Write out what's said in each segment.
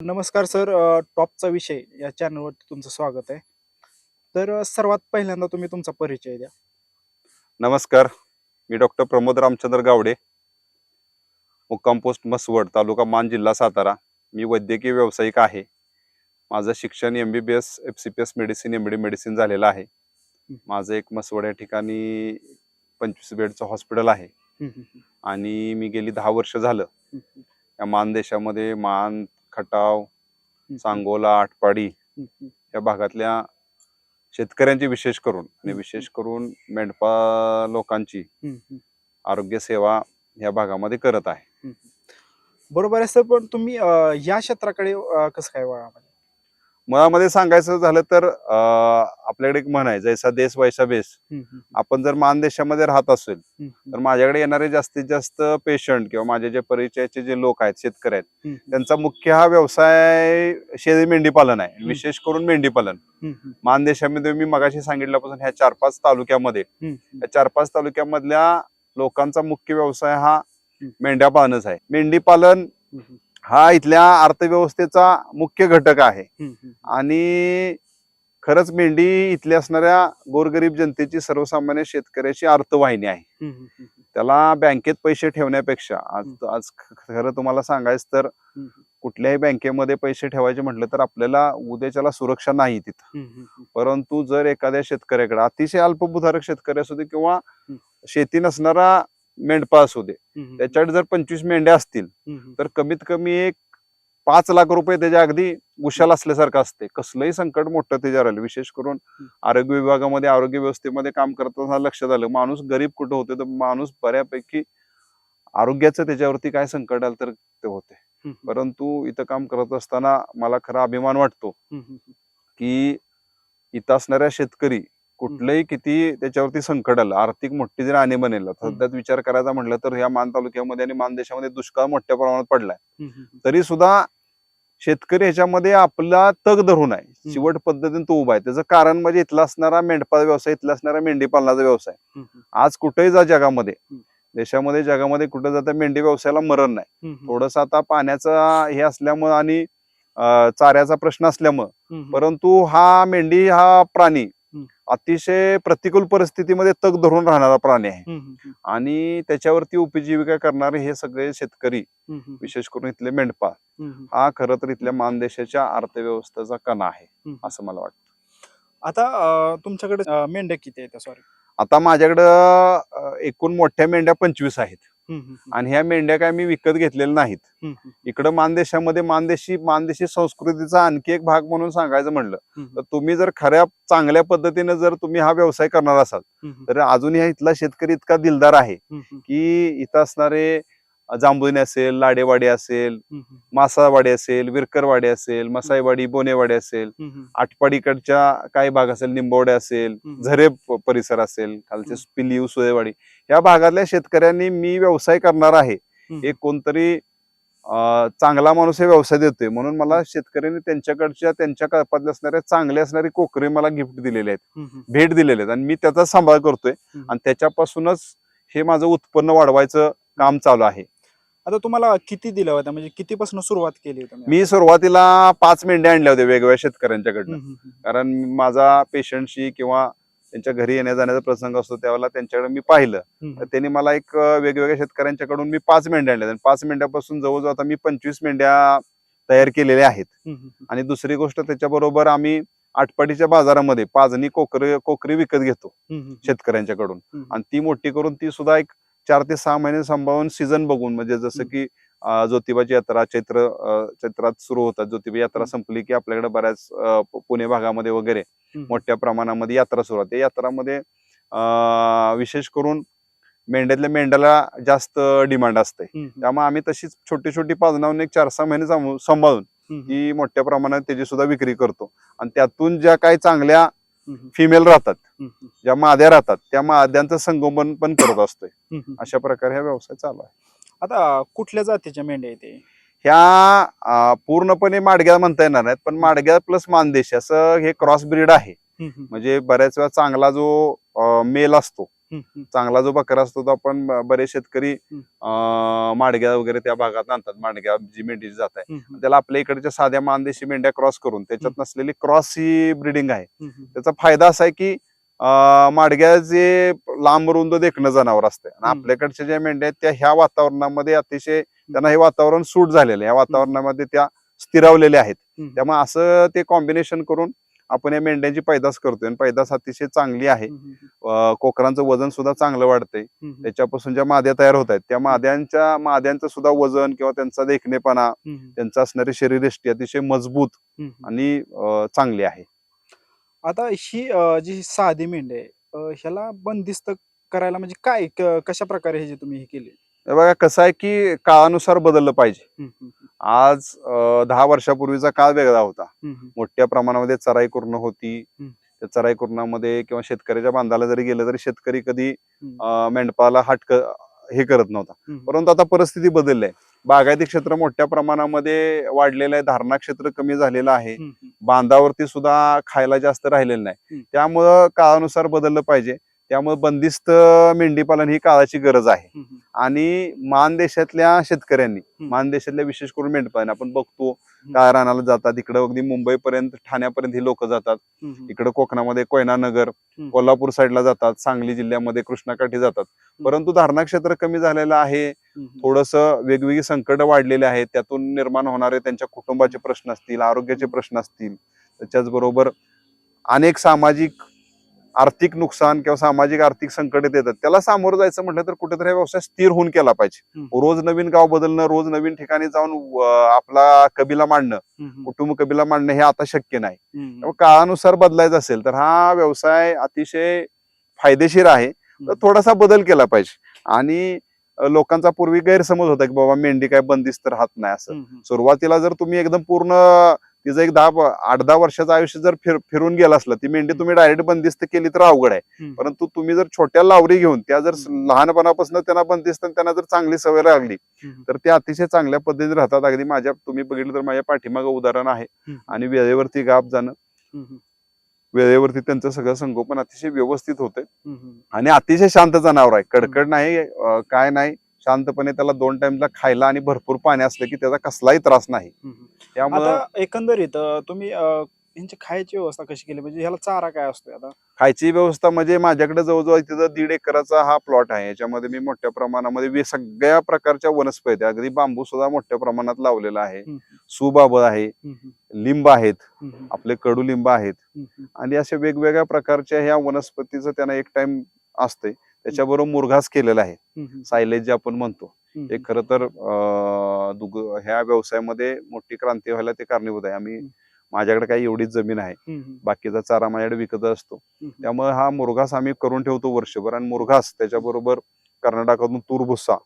नमस्कार सर टॉपचा विषय या चॅनलवरती तुमचं स्वागत आहे. तर सर्वात पहिल्यांदा तुम्ही तुमचा परिचय द्या. नमस्कार मी डॉक्टर प्रमोद रामचंद्र गावडे मुक्काम पोस्ट मसवड तालुका मान जिल्हा सातारा. मी वैद्यकीय व्यावसायिक आहे. माझं शिक्षण M B B S F C P S medicine M D medicine झालेलं आहे. माझं एक मसवड या ठिकाणी पंचवीस बेडचं हॉस्पिटल आहे. आणि मी गेली दहा वर्ष झालं. या मान देशामध्ये मान खटाव सांगोला आटपाडी या भागातल्या शेतकऱ्यांची विशेष करून आणि. विशेष करून मेंढपा लोकांची आरोग्य सेवा या भागामध्ये करत आहे. बरोबर आहे सर पण तुम्ही या क्षेत्राकडे कसं काय वळा म्हणजे? मुळामध्ये सांगायचं झालं तर आपल्याकडे एक म्हण आहे जैसा देश वैसा बेस आपण जर मान देशामध्ये राहत असेल तर माझ्याकडे येणारे जास्तीत जास्त पेशंट किंवा माझे जे परिचयाचे जे लोक आहेत शेतकरी आहेत त्यांचा मुख्य हा व्यवसाय शेळी मेंढी पालन आहे विशेष करून मेंढी पालन हम्म, हम्म, मान देशामध्ये मी मगाशी सांगितल्यापासून ह्या चार पाच तालुक्यामध्ये या चार पाच तालुक्यामधल्या लोकांचा मुख्य व्यवसाय हा. मेंढ्या पालनच आहे. मेंढी पालन हा इथल्या अर्थव्यवस्थेचा मुख्य घटक आहे. आणि खरंच मेंढी इथल्या असणाऱ्या गोरगरीब जनतेची सर्वसामान्य शेतकऱ्याची अर्थवाहिनी आहे. त्याला बँकेत पैसे ठेवण्यापेक्षा आज. आज खरं तुम्हाला सांगायचं तर कुठल्याही बँकेमध्ये पैसे ठेवायचे म्हटलं तर आपल्याला उद्याच्याला सुरक्षा नाही तिथं. परंतु जर एखाद्या शेतकऱ्याकडे अतिशय अल्पभूधारक शेतकरी असू दे किंवा शेती नसणारा मेंढपा असू दे. त्याच्याकडे जर पंचवीस मेंढ्या असतील तर कमीत कमी एक पाच लाख रुपये त्याच्या अगदी उशाल असल्यासारखं असते. कसलंही संकट मोठं त्याच्यावर आलं विशेष करून आरोग्य विभागामध्ये आरोग्य व्यवस्थेमध्ये काम करताना लक्षात आलं माणूस गरीब कुठं होते? तर माणूस बऱ्यापैकी आरोग्याचं त्याच्यावरती काय संकट आलं तर ते होते. परंतु इथं काम करत असताना मला खरा अभिमान वाटतो की इथं असणाऱ्या शेतकरी कुठलंही किती त्याच्यावरती संकट आलं आर्थिक मोठी जरी आणि बनेल सध्यात विचार करायचा म्हटलं तर ह्या मान तालुक्यामध्ये आणि मान देशामध्ये दुष्काळ मोठ्या प्रमाणात पडलाय. तरी सुद्धा शेतकरी ह्याच्यामध्ये आपला तग धरून आहे. शेवट पद्धतीने तो उभा आहे. त्याचं कारण म्हणजे इथला असणारा मेंढपाळ व्यवसाय इथला असणारा मेंढी पालनाचा व्यवसाय. आज कुठेही जा जगामध्ये. देशामध्ये जगामध्ये कुठे जाता मेंढी व्यवसायाला मरण नाही. थोडस आता पाण्याचा हे असल्यामुळं आणि चाऱ्याचा प्रश्न असल्यामुळं परंतु हा मेंढी हा प्राणी. अतिशय प्रतिकूल परिस्थितीमध्ये तग धरून राहणारा प्राणी आहे. आणि त्याच्यावरती उपजीविका करणारे हे सगळे शेतकरी विशेष करून इथले मेंढपाळ. हा खरं तर इथल्या मानदेशाच्या अर्थव्यवस्थेचा कणा आहे. असं मला वाटतं. आता तुमच्याकडे मेंढ्या किती आहेत? सॉरी आता माझ्याकडं एकूण मोठ्या मेंढ्या पंचवीस आहेत. आणि ह्या मेंढ्या काय मी विकत घेतलेल्या नाहीत. इकडं मानदेशामध्ये मानदेशी मानदेशी संस्कृतीचा आणखी एक भाग म्हणून सांगायचं म्हणलं तर तुम्ही जर खऱ्या चांगल्या पद्धतीने जर तुम्ही हा व्यवसाय करणार असाल तर अजून ह्या इथला शेतकरी इतका दिलदार आहे की इथं असणारे जांभुणी असेल लाडेवाडी असेल मासावाडी असेल विरकरवाडी असेल मसाईवाडी बोनेवाडी असेल आटपाडीकडच्या काही भाग असेल निंबवडे असेल. झरे परिसर असेल खालचे. पिलीव सुदेवाडी या भागातल्या शेतकऱ्यांनी मी व्यवसाय करणार आहे. एक कोणतरी चांगला माणूस हे व्यवसाय देतोय. म्हणून मला शेतकऱ्यांनी त्यांच्याकडच्या त्यांच्या कळपातल्या असणाऱ्या चांगले असणारी कोकरे मला गिफ्ट दिलेले आहेत. भेट दिलेले आहेत. आणि मी त्याचा सांभाळ करतोय. आणि त्याच्यापासूनच हे माझं उत्पन्न वाढवायचं काम चालू आहे. आता तुम्हाला किती दिल्या होत्या? म्हणजे कितीपासून सुरुवात केली होती? तुम्ही? मी सुरुवातीला पाच मेंढ्या आणल्या होत्या वेगवेगळ्या शेतकऱ्यांच्याकडनं. हम्म, हम्म, कारण माझा पेशंटशी किंवा त्यांच्या घरी येण्या जाण्याचा प्रसंग असतो त्यावेळेला त्यांच्याकडे मी पाहिलं. हम्म, तर त्यांनी मला एक अं, वेगवेगळ्या शेतकऱ्यांच्याकडून मी पाच मेंढ्या आणल्या आणि पाच मेंढ्यापासून जवळजवळ आता मी पंचवीस मेंढ्या तयार केलेल्या आहेत. हम्म, हम्म, आणि दुसरी गोष्ट त्याच्याबरोबर आम्ही आटपाडीच्या बाजारामध्ये पाजणी कोकरी कोकरी विकत घेतो हम्म, हम्म, शेतकऱ्यांच्याकडून. हम्म. आणि ती मोठी करून ती सुद्धा एक चार ते सहा महिने सांभाळून सीझन बघून म्हणजे जसं. की ज्योतिबाची यात्रा चैत्र चैत्रात सुरू होतात. ज्योतिबा यात्रा. संपली की आपल्याकडे बऱ्याच पुणे भागामध्ये वगैरे मोठ्या प्रमाणामध्ये यात्रा सुरू होते. यात्रामध्ये विशेष करून मेंढ्यातल्या मेंढ्याला जास्त डिमांड असते. त्यामुळे आम्ही तशीच छोटी छोटी पाजनावून एक चार सहा महिने सांभाळून- ती मोठ्या प्रमाणात त्याची सुद्धा विक्री करतो. आणि त्यातून ज्या काही चांगल्या फिमेल राहतात ज्या माद्या राहतात त्या माद्यांचं संगोपन पण करत असतोय. अशा प्रकारे हा व्यवसाय चालू आहे. आता कुठल्या जातीच्या मेंढ्या आहेत ते? ह्या पूर्णपणे माडग्या म्हणता येणार नाहीत पण माडग्या प्लस मानदेश असं हे क्रॉस ब्रीड आहे. म्हणजे बऱ्याच वेळा चांगला जो मेल असतो चांगला जो बकरा असतो तो आपण बरेच शेतकरी माडग्या वगैरे त्या भागात आणतात. माडग्या जी मेंढीची जात आहे. त्याला आपल्या इकडच्या साध्या मानदेशी मेंढ्या क्रॉस करून त्याच्यात नसलेली क्रॉस ही ब्रिडिंग आहे. त्याचा फायदा असा आहे की माडग्या जे लांब रुंद देखणं जनावर असते आणि. आपल्याकडच्या ज्या मेंढ्या आहेत त्या ह्या वातावरणामध्ये अतिशय त्यांना हे वातावरण सूट झालेलं आहे. या वातावरणामध्ये त्या स्थिरावलेल्या आहेत. त्यामुळे असं ते कॉम्बिनेशन करून आपण या मेंढ्यांची पैदास करतोय. आणि पैदास अतिशय चांगली आहे. कोकरांचं वजन सुद्धा चांगलं वाढतंय. त्याच्यापासून ज्या माद्या तयार होत आहेत त्या माद्यांच्या माद्यांचं सुद्धा वजन किंवा त्यांचा देखणेपणा त्यांचा असणारी शरीरयष्टी अतिशय मजबूत. आणि चांगली आहे. आता ही अ, जी साधी मेंढी आहे अ, ह्याला बंदिस्त करायला म्हणजे काय क- कशा प्रकारे हे जे तुम्ही हे केले? हे बघा कसं आहे की काळानुसार बदललं पाहिजे. हम्म, हम्म, आज अं, दहा वर्षापूर्वीचा काळ वेगळा होता. हम्म, हम्म, मोठ्या प्रमाणामध्ये चराई करणं होती. हम्म. त्या चराई कुरणामध्ये किंवा शेतकऱ्याच्या बांधाला जरी गेलं तरी शेतकरी कधी हम्म, अं, मेंढपाला हटक हे करत नव्हता. परंतु आता परिस्थिती बदलली आहे. बागायती क्षेत्र मोठ्या प्रमाणामध्ये वाढलेलं आहे धारणा क्षेत्र कमी झालेलं आहे. बांधावरती सुद्धा खायला जास्त राहिलेलं नाही. त्यामुळं काळानुसार बदललं पाहिजे. त्यामुळे बंदिस्त मेंढी पालन ही काळाची गरज आहे. आणि मान देशातल्या शेतकऱ्यांनी हम्म. मान देशातल्या विशेष करून मेंढपालन आपण बघतो काय रानाला जातात इकडं अगदी मुंबईपर्यंत ठाण्यापर्यंत ही लोक जातात. इकडं कोकणामध्ये कोयना नगर. कोल्हापूर साईडला जातात सांगली जिल्ह्यामध्ये कृष्णाकाठी जातात. परंतु धारणा क्षेत्र कमी झालेलं आहे थोडस वेगवेगळी संकट वाढलेले आहेत त्यातून निर्माण होणारे त्यांच्या कुटुंबाचे प्रश्न असतील आरोग्याचे प्रश्न असतील. त्याच्याच बरोबर अनेक सामाजिक आर्थिक नुकसान किंवा सामाजिक आर्थिक संकट येतात त्याला सामोरं जायचं म्हटलं तर कुठेतरी हा व्यवसाय स्थिर होऊन केला पाहिजे. रोज नवीन गाव बदलणं रोज नवीन ठिकाणी जाऊन आपला कबिला मांडणं कुटुंब कबिला मांडणं हे आता शक्य नाही. काळानुसार बदलायचं असेल तर हा व्यवसाय अतिशय फायदेशीर आहे. तर थोडासा बदल केला पाहिजे. आणि लोकांचा पूर्वी गैरसमज होता की बाबा मेंढी काय बंदिस्त राहत नाही असं. सुरुवातीला जर तुम्ही एकदम पूर्ण तिचं एक दहा आठ दहा वर्षाचं आयुष्य जर फिर फिरून गेलं असलं ती मेंढी तुम्ही डायरेक्ट बंदिस्त केली तर अवघड आहे. परंतु तुम्ही जर छोट्या लावरी घेऊन त्या जर. लहानपणापासून त्यांना बंदिस्त आणि त्यांना जर चांगली सवय लागली तर ते अतिशय चांगल्या पद्धतीने राहतात. अगदी माझ्या तुम्ही बघितलं तर माझ्या पाठीमागं उदाहरण आहे. आणि वेळेवरती गाप जाणं. वेळेवरती त्यांचं सगळं संगोपन अतिशय व्यवस्थित होते हम्म, हम्म. आणि अतिशय शांत जनावर आहे. कडकड नाही काय नाही. शांतपणे त्याला दोन टाइमला खायला आणि भरपूर पाणी असलं की त्याचा कसलाही त्रास नाही. त्यामुळे एकंदरीत तुम्ही यांची खायची व्यवस्था कशी केली? म्हणजे ह्याला चारा काय असतोय आता? खायची व्यवस्था म्हणजे माझ्याकडे जवळजवळ तिथं दीड एकराचा हा प्लॉट आहे. याच्यामध्ये मी मोठ्या प्रमाणामध्ये सगळ्या प्रकारच्या वनस्पती अगदी बांबू सुद्धा मोठ्या प्रमाणात लावलेला आहे. सुबाबळ आहे. लिंब आहेत. आपले कडुलिंब आहेत. आणि अशा वेगवेगळ्या प्रकारच्या ह्या वनस्पतीचं त्यांना एक टाइम असते त्याच्याबरोबर मुरघास केलेला आहे. सायलेज जे आपण म्हणतो. हे खरं तर ह्या व्यवसायामध्ये मोठी क्रांती व्हायला ते कारणीभूत आहे. आम्ही. माझ्याकडे काही एवढीच जमीन आहे. बाकीचा चारा माझ्याकडे विकत असतो. त्यामुळे हा मुरघास आम्ही करून ठेवतो वर्षभर आणि मुरघास त्याच्याबरोबर कर्नाटकातून तूर भुस्सा.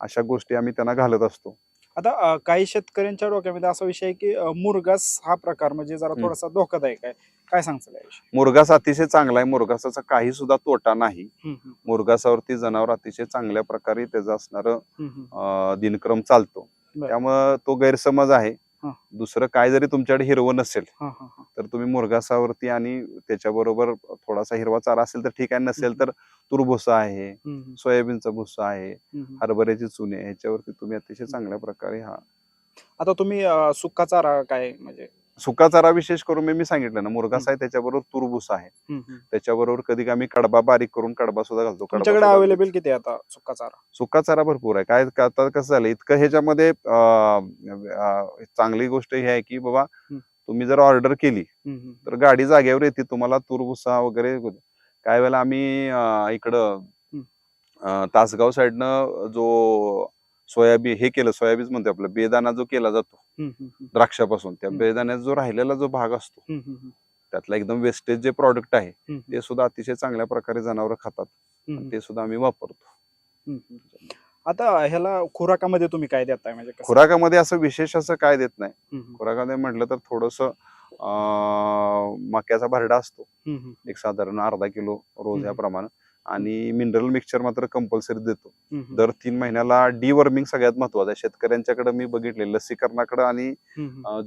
अशा गोष्टी आम्ही त्यांना घालत असतो. आता काही शेतकऱ्यांच्या डोक्यामध्ये असा विषय आहे की अ, मुरगास हा प्रकार म्हणजे जरा. थोडासा धोकादायक आहे. काय याविषयी? मुरघास अतिशय चांगला आहे. मुरघासाचा काही सुद्धा तोटा नाही. मुरघासावरती जनावर अतिशय चांगल्या प्रकारे त्याचं असणारं दिनक्रम चालतो. त्यामुळं तो गैरसमज आहे. हा. दुसरं काय जरी तुमच्याकडे हिरवं नसेल. तर तुम्ही मुरघासावरती आणि त्याच्याबरोबर थोडासा हिरवा चारा असेल तर ठीक आहे. नसेल तर तूर भुसा आहे सोयाबीनचा भुसा आहे. हरभऱ्याची चुने ह्याच्यावरती तुम्ही अतिशय चांगल्या प्रकारे हा आता तुम्ही सुका चारा काय म्हणजे सुका चारा विशेष करून मी मी सांगितलं ना मुरघास आहे त्याच्याबरोबर तुरबुस आहे. त्याच्याबरोबर कधी आम्ही कडबा बारीक करून कडबा सुद्धा घालतो कडबा तुमच्याकडे सुद्धा अवेलेबल किती आता सुका चारा सुका चारा भरपूर आहे काय आता कसं झालं इतकं ह्याच्यामध्ये चांगली गोष्ट ही आहे की बाबा. तुम्ही जर ऑर्डर केली. तर गाडी जागेवर येते तुम्हाला तुरभुसा वगैरे काय वेळेला आम्ही इकडं तासगाव साईडनं जो सोयाबीन हे केलं सोयाबीन म्हणतो आपलं बेदाना जो केला जातो. द्राक्षापासून त्या. बेदाण्याचा जो राहिलेला जो भाग असतो. त्यातला एकदम वेस्टेज जे प्रॉडक्ट आहे ते सुद्धा अतिशय चांगल्या प्रकारे जनावर खातात ते सुद्धा आम्ही वापरतो. आता ह्याला खुराकामध्ये तुम्ही काय देताय म्हणजे? खुराकामध्ये असं विशेष असं काय देत नाही खुराकामध्ये म्हटलं तर थोडस मक्याचा भरडा असतो. एक साधारण अर्धा किलो रोज हम्म. आणि मिनरल मिक्सचर मात्र कंपल्सरी देतो. दर तीन महिन्याला डिवर्मिंग सगळ्यात महत्वाचं आहे. शेतकऱ्यांच्याकडे मी बघितले लसीकरणाकडे आणि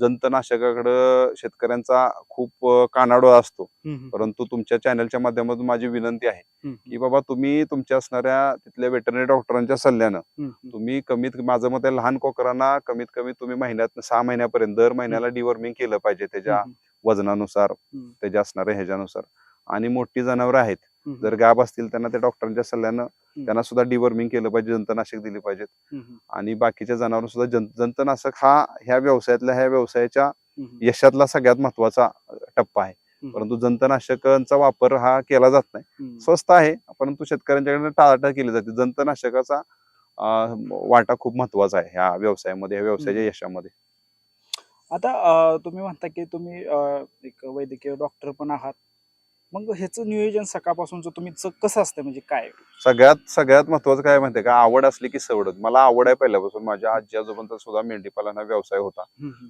जंतनाशकाकडे शेतकऱ्यांचा खूप कानाडोळा असतो. परंतु तुमच्या चॅनलच्या माध्यमातून माझी विनंती आहे की बाबा तुम्ही तुमच्या असणाऱ्या तिथल्या वेटरनरी डॉक्टरांच्या सल्ल्यानं. तुम्ही कमीत माझं मत आहे लहान कोकरांना कमीत कमी तुम्ही महिन्यात सहा महिन्यापर्यंत दर महिन्याला डिवर्मिंग केलं पाहिजे त्याच्या वजनानुसार त्याच्या असणाऱ्या ह्याच्यानुसार. आणि मोठी जनावरं आहेत जर गाब असतील त्यांना त्या डॉक्टरांच्या सल्ल्यानं त्यांना सुद्धा डिवर्मिंग केलं पाहिजे जंतनाशक दिली पाहिजेत. आणि बाकीच्या जनावर सुद्धा जंत जंतनाशक हा ह्या व्यवसायातल्या ह्या व्यवसायाच्या यशातला सगळ्यात महत्त्वाचा टप्पा आहे. परंतु जंतनाशकांचा वापर हा केला जात नाही. स्वस्त आहे परंतु शेतकऱ्यांच्याकडे टाळाटाळ केली जाते. जंतनाशकाचा वाटा खूप महत्त्वाचा आहे ह्या व्यवसायामध्ये ह्या व्यवसायाच्या यशामध्ये. आता तुम्ही म्हणता की तुम्ही एक वैद्यकीय डॉक्टर पण आहात. मग ह्याचं नियोजन सकाळपासूनचं तुम्ही कसं असतं म्हणजे काय? सगळ्यात सगळ्यात महत्वाचं काय माहितीये का? आवड असली की सवड मला आवड आहे पहिल्यापासून. माझ्या आजी आजोबांचा सुद्धा मेंढीपालन हा व्यवसाय होता.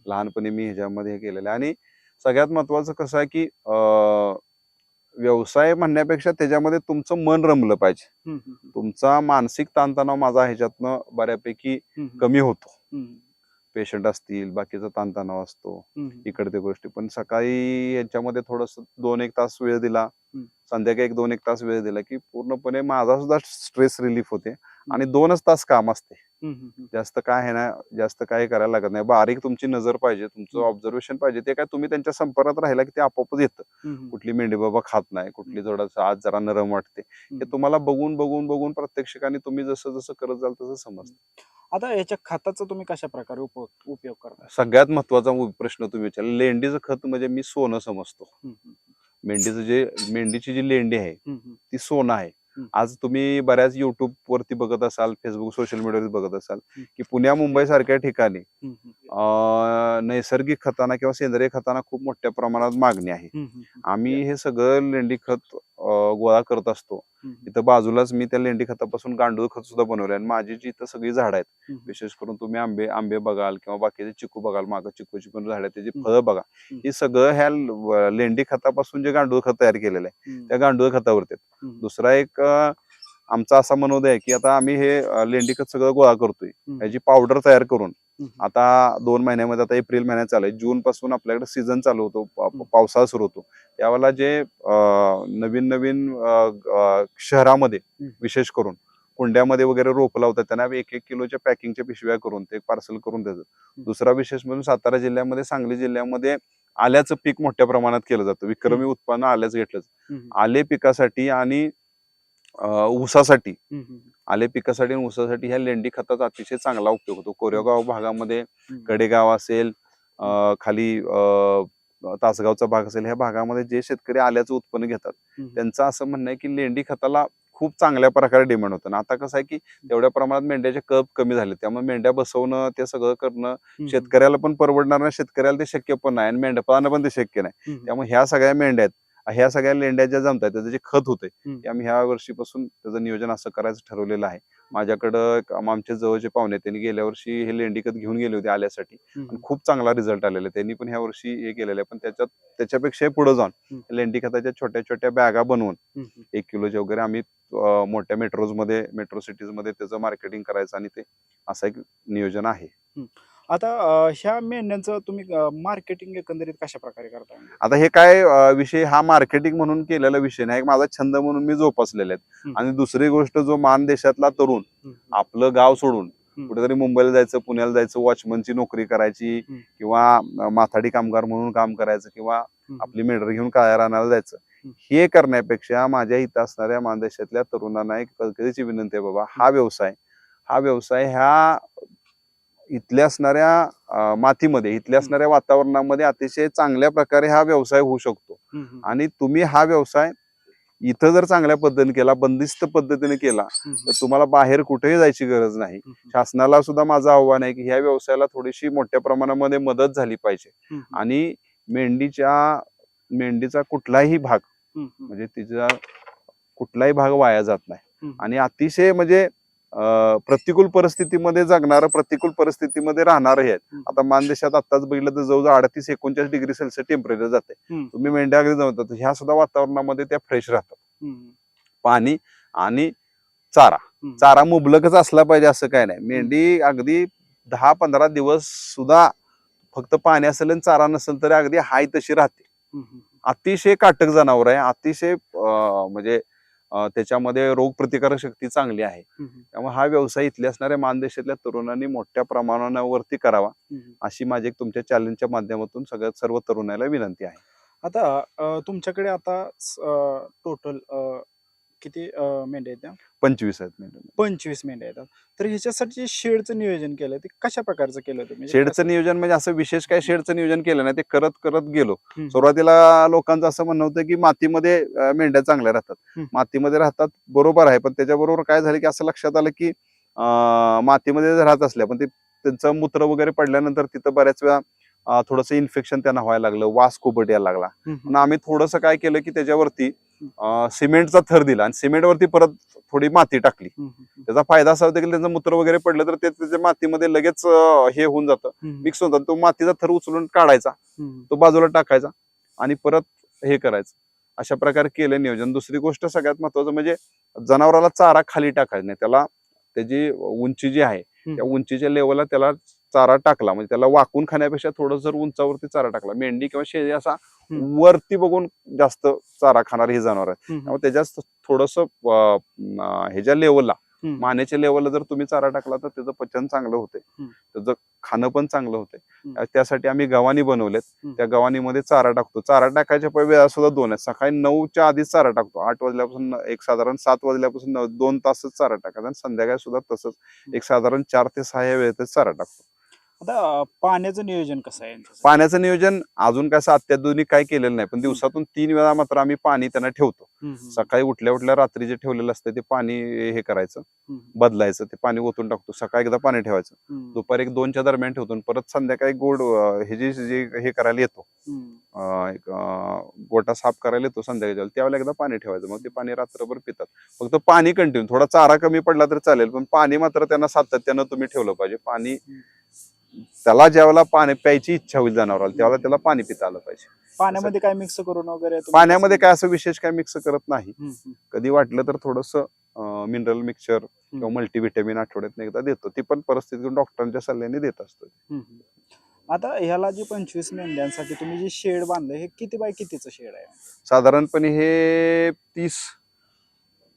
लहानपणी मी ह्याच्यामध्ये हे केलेलं आणि सगळ्यात महत्वाचं कसं आहे की व्यवसाय म्हणण्यापेक्षा त्याच्यामध्ये तुमचं मन रमलं पाहिजे. तुमचा मानसिक ताणतणाव माझा ह्याच्यातनं बऱ्यापैकी कमी होतो. पेशंट असतील बाकीचा ताणतणाव असतो इकडच्या गोष्टी. पण सकाळी याच्यामध्ये थोडस दोन एक तास वेळ दिला. संध्याकाळी एक दोन एक तास वेळ दिला की पूर्णपणे माझा सुद्धा स्ट्रेस रिलीफ होते. आणि दोनच तास काम असते. जास्त काय आहे ना जास्त काय करायला लागत नाही. बारीक तुमची नजर पाहिजे तुमचं. ऑब्झर्वेशन पाहिजे ते काय तुम्ही त्यांच्या संपर्कात राहिला की ते आपोआपच येतं. कुठली मेंढी बाबा खात नाही कुठली थोडंसं आज जरा नरम वाटते. हे. तुम्हाला बघून बघून बघून प्रत्यक्षिकाने तुम्ही जसं जसं करत जाल तसं समजतं. आता याच्या खताचा तुम्ही कशा प्रकारे उपयोग करता? सगळ्यात महत्त्वाचा प्रश्न तुम्ही विचारला. लेंडीचं खत म्हणजे मी सोनं समजतो. मेंढीचं जे मेंढीची जी लेंडी आहे ती सोनं आहे. आज तुम्ही बऱ्याच युट्यूब वरती बघत असाल फेसबुक सोशल मीडियावर बघत असाल. की पुण्या मुंबई सारख्या ठिकाणी नैसर्गिक खताना किंवा सेंद्रिय खताना खूप मोठ्या प्रमाणात मागणी आहे. आम्ही हे सगळं लेंडी खत गोळा करत असतो. इथं बाजूलाच मी त्या लेंडी खतापासून गांडूळ खत सुद्धा बनवलंय आणि माझी जी इथं सगळी झाड आहेत विशेष करून तुम्ही आंबे आंबे बघाल किंवा बाकीचे चिकू बघाल मागं चिकूची पण झाड आहेत त्याची. फळं बघा. हे सगळं ह्या लेंडी खतापासून जे गांडूळ खत तयार केलेलं आहे त्या गांडूळ खतावरती दुसरा एक आमचा असा मनोदय आहे की आता आम्ही हे लेंडी खत सगळं गोळा करतोय. याची पावडर तयार करून. आता दोन महिन्यामध्ये आता एप्रिल महिन्यात चालू आहे. जून पासून आपल्याकडे सीझन चालू होतो. पावसाळा सुरू होतो. त्यावेळेला जे नवीन नवीन शहरामध्ये. विशेष करून कुंड्यामध्ये वगैरे रोप लावतात. त्यांना एक एक किलोच्या पॅकिंगच्या पिशव्या करून ते पार्सल करून देतात. दुसरा विशेष म्हणून सातारा जिल्ह्यामध्ये सांगली जिल्ह्यामध्ये आल्याचं पीक मोठ्या प्रमाणात केलं जातं. विक्रमी उत्पन्न आल्याच घेतलं जातं. आले पिकासाठी आणि ऊसासाठी. आले पिकासाठी आणि ऊसासाठी ह्या लेंडी खताचा अतिशय चांगला उपयोग होतो. कोरेगाव भागामध्ये कडेगाव असेल खाली तासगावचा भाग असेल ह्या भागामध्ये जे शेतकरी आल्याचं उत्पन्न घेतात त्यांचं असं म्हणणं आहे की लेंडी खताला खूप चांगल्या प्रकारे डिमांड होतं. आणि आता कसं आहे की तेवढ्या प्रमाणात मेंढ्याचे कप कमी झाले. त्यामुळे मेंढ्या बसवणं ते सगळं करणं शेतकऱ्याला पण परवडणार नाही शेतकऱ्याला ते शक्य पण नाही आणि मेंढपाळांना पण ते शक्य नाही. त्यामुळे ह्या सगळ्या मेंढ्या आहेत. ह्या सगळ्या लेंड्या ज्या जमतात त्याचं जे खत होते. ते आम्ही ह्या वर्षीपासून त्याचं नियोजन असं करायचं ठरवलेलं आहे. माझ्याकडं आमचे जवळचे पाहुणे त्यांनी गेल्या वर्षी हे लेंडी खत घेऊन गेले होते आल्यासाठी. आणि खूप चांगला रिझल्ट आलेला आहे. त्यांनी पण ह्या वर्षी हे केलेलं आहे. पण त्याच्यात त्याच्यापेक्षा पुढे जाऊन. लेंडी खताच्या छोट्या छोट्या बॅगा बनवून. एक किलोच्या वगैरे आम्ही मोठ्या मेट्रोजमध्ये मेट्रो सिटीजमध्ये त्याचं मार्केटिंग करायचं आणि ते असं एक नियोजन आहे. आता अं, ह्या मेंढ्यांचं तुम्ही मार्केटिंग एकंदरीत कशा प्रकारे करता आता हे काय अं, विषय हा मार्केटिंग म्हणून केलेला विषय नाही एक माझा छंद म्हणून मी जोपासलेले आहेत हम्म. आणि दुसरी गोष्ट जो मान देशातला तरुण हम्म, आपलं गाव सोडून हम्म. कुठेतरी मुंबईला जायचं पुण्याला जायचं वॉचमनची नोकरी करायची हम्म. किंवा अं, माथाडी कामगार म्हणून काम करायचं किंवा आपली मेंढर घेऊन काळ्या रानाला जायचं हम्म. हे करण्यापेक्षा माझ्या इथं असणाऱ्या मानदेशातल्या तरुणांना एक कधीची विनंती आहे बाबा हा व्यवसाय हा व्यवसाय ह्या इथल्या असणाऱ्या मातीमध्ये इथल्या. असणाऱ्या वातावरणामध्ये अतिशय चांगल्या प्रकारे हा व्यवसाय होऊ शकतो. आणि तुम्ही हा व्यवसाय इथं जर चांगल्या पद्धतीने केला बंदिस्त पद्धतीने केला तर तुम्हाला बाहेर कुठेही जायची गरज नाही. शासनाला सुद्धा माझं आव्हान आहे की ह्या व्यवसायाला थोडीशी मोठ्या प्रमाणामध्ये मदत झाली पाहिजे. आणि मेंढीच्या मेंढीचा कुठलाही भाग म्हणजे तिचा कुठलाही भाग वाया जात नाही. आणि अतिशय म्हणजे प्रतिकूल परिस्थितीमध्ये जगणारं प्रतिकूल परिस्थितीमध्ये राहणार हे आहेत. आता मानदेशात आताच बघितलं तर जवळजवळ अडतीस एकोणचाळीस डिग्री सेल्सिअस टेम्परेचर जाते तुम्ही मेंढ्या जमतात ह्या सुद्धा वातावरणामध्ये त्या फ्रेश राहतात. पाणी आणि चारा. चारा मुबलकच असला पाहिजे असं काय नाही. मेंढी अगदी दहा पंधरा दिवस सुद्धा फक्त पाणी असेल आणि चारा नसेल तरी अगदी हाय तशी राहते. अतिशय काटक जनावर आहे. अतिशय म्हणजे त्याच्यामध्ये रोगप्रतिकारक शक्ती चांगली आहे. त्यामुळे हा व्यवसाय इथले असणाऱ्या मानदेशातल्या तरुणांनी मोठ्या प्रमाणावरती करावा. अशी माझी एक तुमच्या चॅलेंजच्या माध्यमातून सगळ्या सर्व तरुणाला विनंती आहे. आता तुमच्याकडे आता टोटल किती अ, मेंढ्या आहेत त्या? पंचवीस आहेत मेंढ्या. पंचवीस मेंढ्या येतात तर ह्याच्यासाठी जे शेडचं नियोजन केलं ते कशा प्रकारचं केलं तुम्ही? म्हणजे शेडचं नियोजन म्हणजे असं विशेष काय शेडचं नियोजन केलं नाही ते करत करत गेलो. हम्म, सुरुवातीला लोकांचं असं म्हणणं होतं की मातीमध्ये अं, मेंढ्या चांगल्या राहतात. हम्म. मातीमध्ये राहतात बरोबर आहे पण त्याच्याबरोबर काय झालं की असं लक्षात आलं की अं, मातीमध्ये जर राहत असल्या पण ते त्यांचं मूत्र वगैरे पडल्यानंतर तिथं बऱ्याच वेळा अं, थोडंसं इन्फेक्शन त्यांना व्हायला लागलं वास खूपट यायला लागला. हम्म, आम्ही थोडंसं काय केलं की त्याच्यावरती सिमेंटचा थर दिला आणि सिमेंटवरती परत थोडी माती टाकली. त्याचा फायदा असा होता की त्यांचं मूत्र वगैरे पडलं तर ते त्याच्या मातीमध्ये लगेच हे होऊन जातं मिक्स होऊन जातं. तो मातीचा थर उचलून काढायचा तो बाजूला टाकायचा आणि परत हे करायचं. अशा प्रकारे केलं नियोजन. दुसरी गोष्ट सगळ्यात महत्वाचं म्हणजे जनावराला चारा खाली टाकायचा नाही. त्याला त्याची उंची जी आहे त्या उंचीच्या लेवलला त्याला चारा टाकला. म्हणजे त्याला वाकून खाण्यापेक्षा थोडं जर उंचावरती चारा टाकला. मेंढी किंवा शेळी असा. वरती बघून जास्त चारा खाणार हे जनावर आहे त्यामुळे त्याच्या थोडस ह्याच्या लेवलला मानेच्या लेवलला जर तुम्ही चारा टाकला तर त्याचं पचन चांगलं होते. त्याचं खाणं पण चांगलं होते. त्यासाठी आम्ही गव्हाणी बनवलेत. त्या गव्हाणीमध्ये चारा टाकतो. चारा टाकायच्या पहिले वेळा सुद्धा दोन आहेत. सकाळी नऊच्या आधीच चारा टाकतो. आठ वाजल्यापासून एक साधारण सात वाजल्यापासून दोन तासच चारा टाकायचा आणि संध्याकाळी सुद्धा तसंच एक साधारण चार ते सहा या वेळेतच चारा टाकतो. आता पाण्याचं नियोजन कसं आहे? पाण्याचं नियोजन अजून कसं अत्याधुनिक काय केलेलं नाही पण दिवसातून तीन वेळा मात्र आम्ही पाणी त्यांना ठेवतो. सकाळी उठल्या उठल्या रात्री जे ठेवलेलं असतं ते पाणी हे करायचं बदलायचं ते पाणी ओतून टाकतो सकाळी एकदा पाणी ठेवायचं. दुपारी एक दोनच्या दरम्यान ठेवतो परत संध्याकाळी गोड हे जे जे हे करायला येतो गोटा साफ करायला येतो संध्याकाळी त्यावेळेला एकदा पाणी ठेवायचं मग ते पाणी रात्रभर पितात. फक्त पाणी कंटिन्यू थोडा चारा कमी पडला तर चालेल पण पाणी मात्र त्यांना सातत्यानं तुम्ही ठेवलं पाहिजे. पाणी त्याला ज्यावेळेला पाणी प्यायची इच्छा होईल जनावराला त्यावेळेला त्याला पाणी पिता आलं पाहिजे. पाण्यामध्ये काय मिक्स करून वगैरे पाण्यामध्ये काय असं विशेष काय मिक्स करत नाही. कधी वाटलं तर थोडस मिनरल मिक्सचर किंवा मल्टीव्हिटॅमिन आठवड्यात एकदा देतो. ती पण परिस्थिती डॉक्टरांच्या सल्ल्याने देत असतो. आता ह्याला जी पंचवीस मेंढ्यांसाठी तुम्ही जे शेड बांधलं हे किती बाय कितीचं शेड आहे? साधारणपणे हे तीस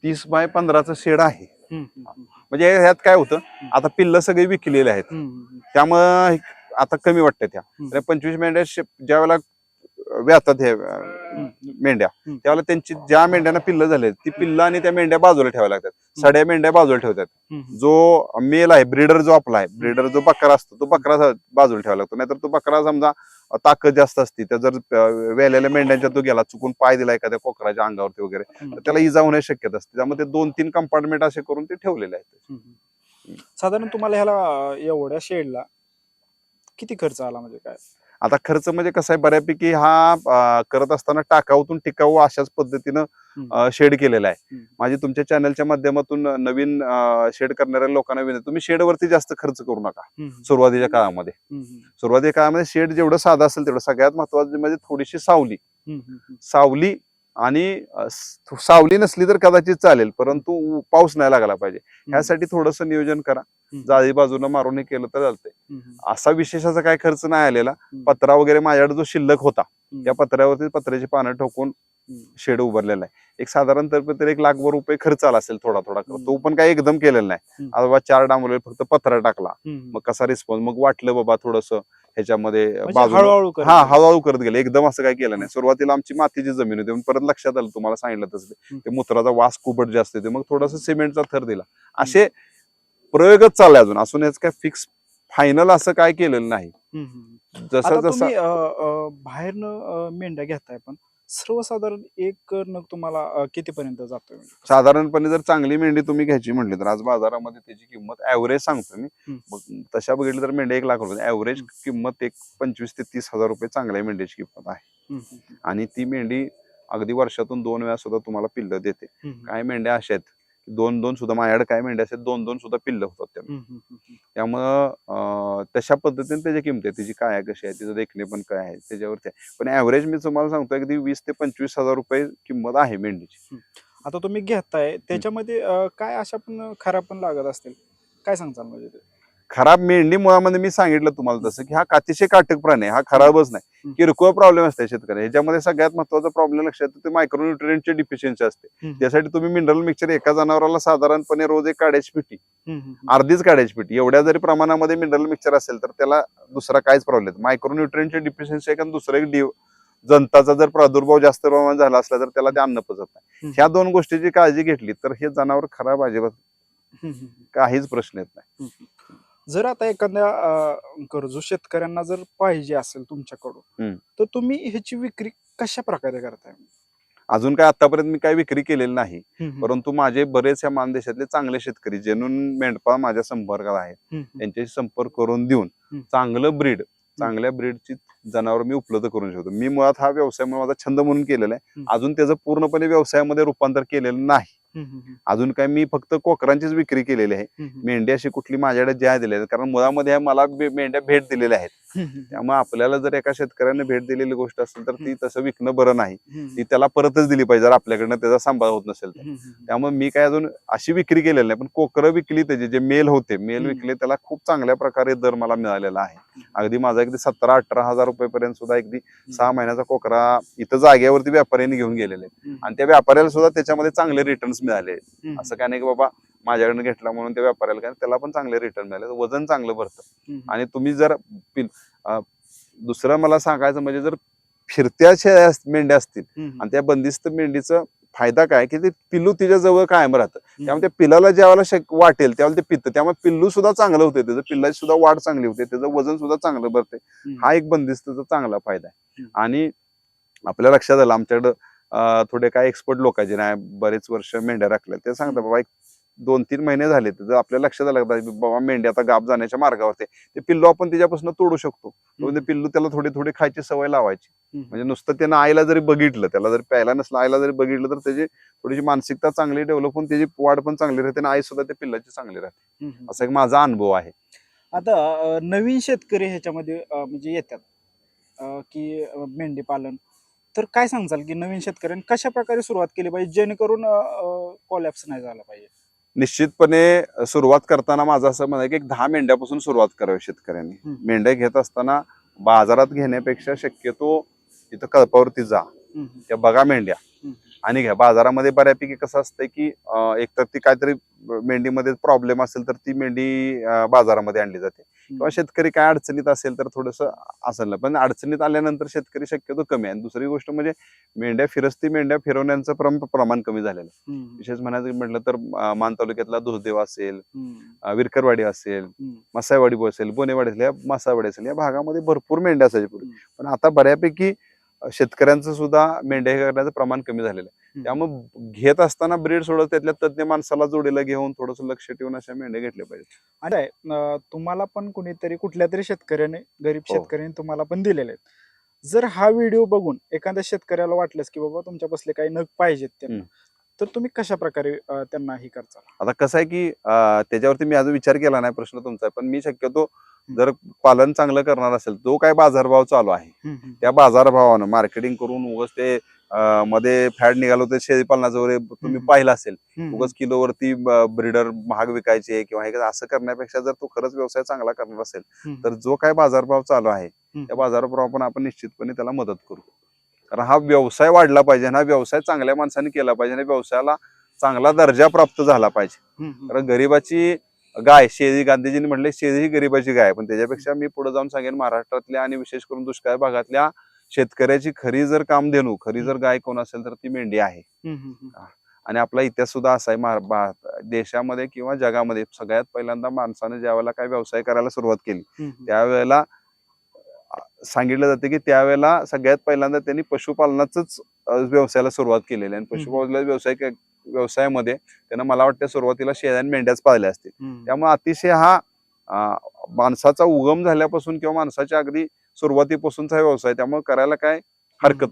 तीस बाय पंधराचं शेड आहे. म्हणजे ह्यात काय होतं आता पिल्ल सगळी विकलेली आहेत. त्यामुळं आता कमी वाटतं त्या. पंचवीस मेंढ्या ज्या वेळेला व्यातात हे मेंढ्या. त्यावेळेला त्यांची ज्या मेंढ्यांना पिल्ल झाले ती पिल्ल आणि त्या मेंढ्या बाजूला ठेवायला लागतात. सड्या मेंढ्या बाजूला ठेवतात. जो मेल आहे ब्रीडर जो आपला आहे ब्रीडर जो बकरा असतो तो बकरा बाजूला ठेवायला लागतो. नाहीतर तो बकरा समजा ताकद जास्त असती त्या जर वेलेल्या मेंढ्यांच्या तो गेला चुकून पाय दिला एखाद्या कोकराच्या अंगावरती वगैरे तर त्याला इजा होण्याची शक्यता असते. त्यामुळे ते दोन तीन कंपार्टमेंट असे करून ते ठेवलेले आहेत. साधारण तुम्हाला ह्याला एवढ्या शेडला किती खर्च आला म्हणजे काय? आता खर्च म्हणजे कसं आहे बऱ्यापैकी हा करत असताना टाकाऊतून टिकाऊ अशाच पद्धतीनं. शेड केलेला आहे. माझी तुमच्या चॅनलच्या माध्यमातून नवीन शेड करणाऱ्या लोकांना विनंती तुम्ही शेडवरती जास्त खर्च करू नका. सुरुवातीच्या काळामध्ये. सुरुवातीच्या काळामध्ये शेड जेवढं साधं असेल तेवढं. सगळ्यात महत्वाचं म्हणजे थोडीशी सावली. सावली आणि सावली नसली तर कदाचित चालेल परंतु पाऊस नाही लागला पाहिजे. ह्यासाठी थोडस नियोजन करा. जाळी बाजूला मारून केलं तर चालतंय. असा विशेषाचा काय खर्च नाही आलेला. पत्रा वगैरे माझ्याकडे जो शिल्लक होता त्या पत्र्यावरती पत्र्याची पानं ठोकून. शेड उभारलेला आहे. एक साधारण तरी एक लाखभर रुपये खर्च आला असेल थोडा थोडा. तो पण काही एकदम केलेला नाही. बाबा चार डांबले फक्त पत्रा टाकला. मग कसा रिस्पॉन्स मग वाटलं बाबा थोडस ह्याच्यामध्ये म्हणजे करत हा गेलं. हळूहळू करत गेले. एकदम असं काय केलं नाही. सुरुवातीला आमची मातीची जमीन होती. परत लक्षात आलं तुम्हाला सांगितलं तसं. ते. मूत्राचा वास खूपच जास्त येतो. मग थोडासा सिमेंटचा थर दिला. असे प्रयोगच चालले अजून. असून याच काय फिक्स फायनल असं काय केलेलं नाही. जसं आता जसं तुम्ही अ, अ, बाहेरनं अ, मेंढ्या घेताय पण सर्वसाधारण एक नग तुम्हाला अ, कितीपर्यंत जातोय म्हणजे? साधारणपणे जर चांगली मेंढी तुम्ही घ्यायची म्हणली तर आज बाजारामध्ये त्याची किंमत ऍव्हरेज सांगतो मी. हम्म. मग तशा बघितली तर मेंढ्या एक लाख रुपये. ऍव्हरेज. किंमत एक पंचवीस ते तीस हजार रुपये चांगल्या मेंढ्याची किंमत आहे. हम्म, हम्म, आणि ती मेंढी अगदी वर्षातून दोन वेळा सुद्धा तुम्हाला पिल्ल देते. हम्म, काय मेंढ्या अशा आहेत? दोन दोन सुद्धा माझ्याकडे काय मेंढ्या असतात दोन दोन सुद्धा पिल्ल होतात त्यामुळं तशा पद्धतीने त्याची किंमत आहे. तिची काय आहे कशी आहे तिचं देखणे पण काय आहे त्याच्यावरती आहे. पण ऍव्हरेज मी तुम्हाला सांगतो अगदी वीस ते पंचवीस हजार रुपये किंमत आहे मेंढीची. आता तुम्ही घेताय त्याच्यामध्ये काय अशा पण खराब पण लागत असतील? काय सांगताल म्हणजे? खराब मेंढी मुळामध्ये मी सांगितलं तुम्हाला तसं की हा अतिशय काटक प्राणी आहे. हा खराबच नाही. किरकोळ प्रॉब्लेम असते शेतकरी. ह्याच्यामध्ये सगळ्यात महत्त्वाचा प्रॉब्लेम लक्षात येतो ते मायक्रोन्युट्रियनची डिफिशियन्सी असते. त्यासाठी तुम्ही मिनरल मिक्सचर एका जनावराला साधारणपणे रोज एक काढायची पिटी अर्धीच काढायची पिटी एवढ्या जरी प्रमाणामध्ये मिनरल मिक्सचर असेल तर त्याला दुसरा काहीच प्रॉब्लेम मायक्रोन्युट्रियनची डिफिशियन्सी आहे कारण दुसरं एक डिव जंताचा जर प्रादुर्भाव जास्त प्रमाणात झाला असला तर त्याला ते अन्न पचत नाही. ह्या दोन गोष्टीची काळजी घेतली तर हे जनावर खराब अजिबात. काहीच प्रश्न येत नाही. जर आता एखाद्या अं, गरजू शेतकऱ्यांना जर पाहिजे असेल तुमच्याकडून. तर तुम्ही ह्याची विक्री कशा प्रकारे करताय अजून काय आतापर्यंत मी काही विक्री केलेली नाही परंतु माझे बरेच या मानदेशातले चांगले शेतकरी जेणून मेंढपाळ माझ्या संपर्कात आहेत. त्यांच्याशी संपर्क करून देऊन. चांगलं ब्रीड चांगल्या ब्रीडची जनावर मी उपलब्ध करून ठेवतो मी मुळात हा व्यवसाय माझा छंद म्हणून केलेला आहे. अजून त्याचं पूर्णपणे व्यवसायामध्ये रूपांतर केलेलं नाही अजून काय मी फक्त कोकरांचीच विक्री केलेली आहे. मेंढ्या अशी कुठली माझ्याकडे ज्या दिल्या आहेत. कारण मुळामध्ये मला मेंढ्या भेट दिलेल्या आहेत. त्यामुळे आपल्याला जर एका शेतकऱ्याने भेट दिलेली गोष्ट असेल तर ती तसं विकणं बरं नाही. ती त्याला परतच दिली पाहिजे जर आपल्याकडनं त्याचा सांभाळ होत नसेल तर. त्यामुळे मी काय अजून अशी विक्री केलेली नाही पण कोकरं विकली त्याचे जे मेल होते मेल. विकले त्याला खूप चांगल्या प्रकारे दर मला मिळालेला आहे. अगदी माझा अगदी सतरा अठरा हजार रुपयेपर्यंत सुद्धा अगदी सहा महिन्याचा कोकरा इथं जागेवरती व्यापाऱ्यांनी घेऊन गेलेले. आणि त्या व्यापाऱ्याला सुद्धा त्याच्यामध्ये चांगले रिटर्न्स मिळाले असं काय नाही की बाबा माझ्याकडनं घेतला म्हणून त्या व्यापाऱ्याला काय त्याला पण चांगले रिटर्न मिळाले. वजन चांगलं भरतं. आणि तुम्ही जर दुसरं मला सांगायचं म्हणजे जर फिरत्या मेंढ्या असतील आणि त्या बंदिस्त मेंढीचं फायदा काय की ते पिल्लू तिच्या जवळ कायम राहतं. त्यामुळे त्या पिल्लाला ज्यावेळेला वाटेल त्यावेळेला ते पितं. त्यामुळे पिल्लू सुद्धा चांगलं होते त्याचं पिल्लाची सुद्धा वाढ चांगली होते त्याचं वजन सुद्धा चांगलं भरते. हा एक बंदिस्तचा चांगला फायदा आहे. आणि आपल्या लक्षात आलं आमच्याकडं थोडे काय एक्सपर्ट लोक आहेत जे नाही बरेच वर्ष मेंढ्या राखल्या ते सांगतात बाबा एक दोन तीन महिने झाले तर आपल्या लक्षात आलं बाबा मेंढ्या आता गाप जाण्याच्या मार्गावरती. ते पिल्लू आपण तिच्यापासून तोडू शकतो ते पिल्लू त्याला थोडी थोडी खायची सवय लावायची. म्हणजे नुसतं त्यानं आईला जरी बघितलं त्याला जरी प्यायला नसलं आईला जरी बघितलं तर त्याची थोडीशी मानसिकता चांगली डेव्हलप होऊन त्याची वाढ पण चांगली राहते आणि आई सुद्धा त्या पिल्लाची चांगली राहते. असा एक माझा अनुभव आहे आता नवीन शेतकरी ह्याच्यामध्ये म्हणजे येतात की मेंढी पालन तर काय सांगचाल की नवीन शेतकऱ्यांनी कशा प्रकारे सुरुवात केली पाहिजे जेणेकरून कॉलॅप्स नाही झाला पाहिजे निश्चितपणे सुरुवात करताना माझं असं म्हणणं की एक दहा मेंढ्यापासून सुरुवात करावी शेतकऱ्यांनी. मेंढ्या घेत असताना बाजारात घेण्यापेक्षा शक्यतो इथं कळपावरती जा त्या बघा मेंढ्या. आणि घ्या. बाजारामध्ये बऱ्यापैकी कसं असतंय की एकतर ती काहीतरी मेंढीमध्ये प्रॉब्लेम असेल तर ती मेंढी बाजारामध्ये आणली जाते. किंवा शेतकरी काय अडचणीत असेल तर थोडस असेल पण अडचणीत आल्यानंतर शेतकरी शक्यतो कमी आहे. आणि दुसरी गोष्ट म्हणजे मेंढ्या फिरस्ती मेंढ्या फिरवण्याचं प्रम- प्रमाण कमी झालेलं आहे. विशेष म्हणायचं म्हटलं तर मान तालुक्यातला दुसदेव असेल विरकरवाडी असेल हम्म, मसाईवाडी असेल बोनेवाडी असेल या मासावाडी असेल. या भागामध्ये भरपूर मेंढ्या असायच्या पूर्वी. पण आता बऱ्यापैकी शेतकऱ्यांचं सुद्धा मेंढ्या करण्याचं प्रमाण कमी झालेलं आहे. त्यामुळे घेत असताना ब्रीड सोडत त्यातल्या तज्ञ माणसाला जोडीला घेऊन थोडस लक्ष ठेवून अशा मेंढ्या घेतल्या पाहिजेत आणि काय, अं, तुम्हाला पण कुणीतरी कुठल्या तरी शेतकऱ्याने गरीब हो. शेतकऱ्याने तुम्हाला पण दिलेले आहेत जर हा व्हिडिओ बघून एखाद्या शेतकऱ्याला वाटलंच की बाबा तुमच्या बसले काही नग पाहिजेत त्यांना तर तुम्ही कशा प्रकारे त्यांना ही करता आता कसं आहे की त्याच्यावरती मी अजून विचार केला नाही प्रश्न तुमचा. पण मी शक्यतो जर पालन चांगलं करणार असेल जो काय बाजारभाव चालू आहे त्या बाजारभावानं मार्केटिंग करून उगाच ते मध्ये फॅड निघालं होतं शेळीपालनाचं वगैरे तुम्ही. पाहिलं असेल उगाच किलोवरती ब्रीडर महाग विकायचे किंवा हे असं करण्यापेक्षा जर तो खरंच व्यवसाय चांगला करणार असेल तर जो काय बाजारभाव चालू आहे त्या बाजारभाव पण आपण निश्चितपणे त्याला मदत करू. कारण हा व्यवसाय वाढला पाहिजे आणि हा व्यवसाय चांगल्या माणसाने केला पाहिजे आणि व्यवसायाला चांगला दर्जा प्राप्त झाला पाहिजे. कारण गरीबाची गाय शेळी गांधीजींनी म्हटले शेळी ही गरीबाची गाय. पण त्याच्यापेक्षा मी पुढे जाऊन सांगेन महाराष्ट्रातल्या आणि विशेष करून दुष्काळ भागातल्या शेतकऱ्याची खरी जर कामधेनू खरी जर गाय कोण असेल तर ती मेंढी आहे. आणि आपला इतिहास सुद्धा असा आहे देशामध्ये किंवा जगामध्ये सगळ्यात पहिल्यांदा माणसाने ज्या वेळेला काय व्यवसाय करायला सुरुवात केली त्यावेळेला सांगितलं जाते की त्यावेळेला सगळ्यात पहिल्यांदा त्यांनी पशुपालनाच व्यवसायाला सुरुवात केलेली आहे. आणि पशुपालन व्यवसाय व्यवसायामध्ये त्यांना मला वाटतं सुरुवातीला शेळ्या आणि मेंढ्याच पाळल्या असतील. त्यामुळे अतिशय हा माणसाचा उगम झाल्यापासून किंवा माणसाच्या अगदी सुरुवातीपासूनचा व्यवसाय त्यामुळे करायला काय हरकत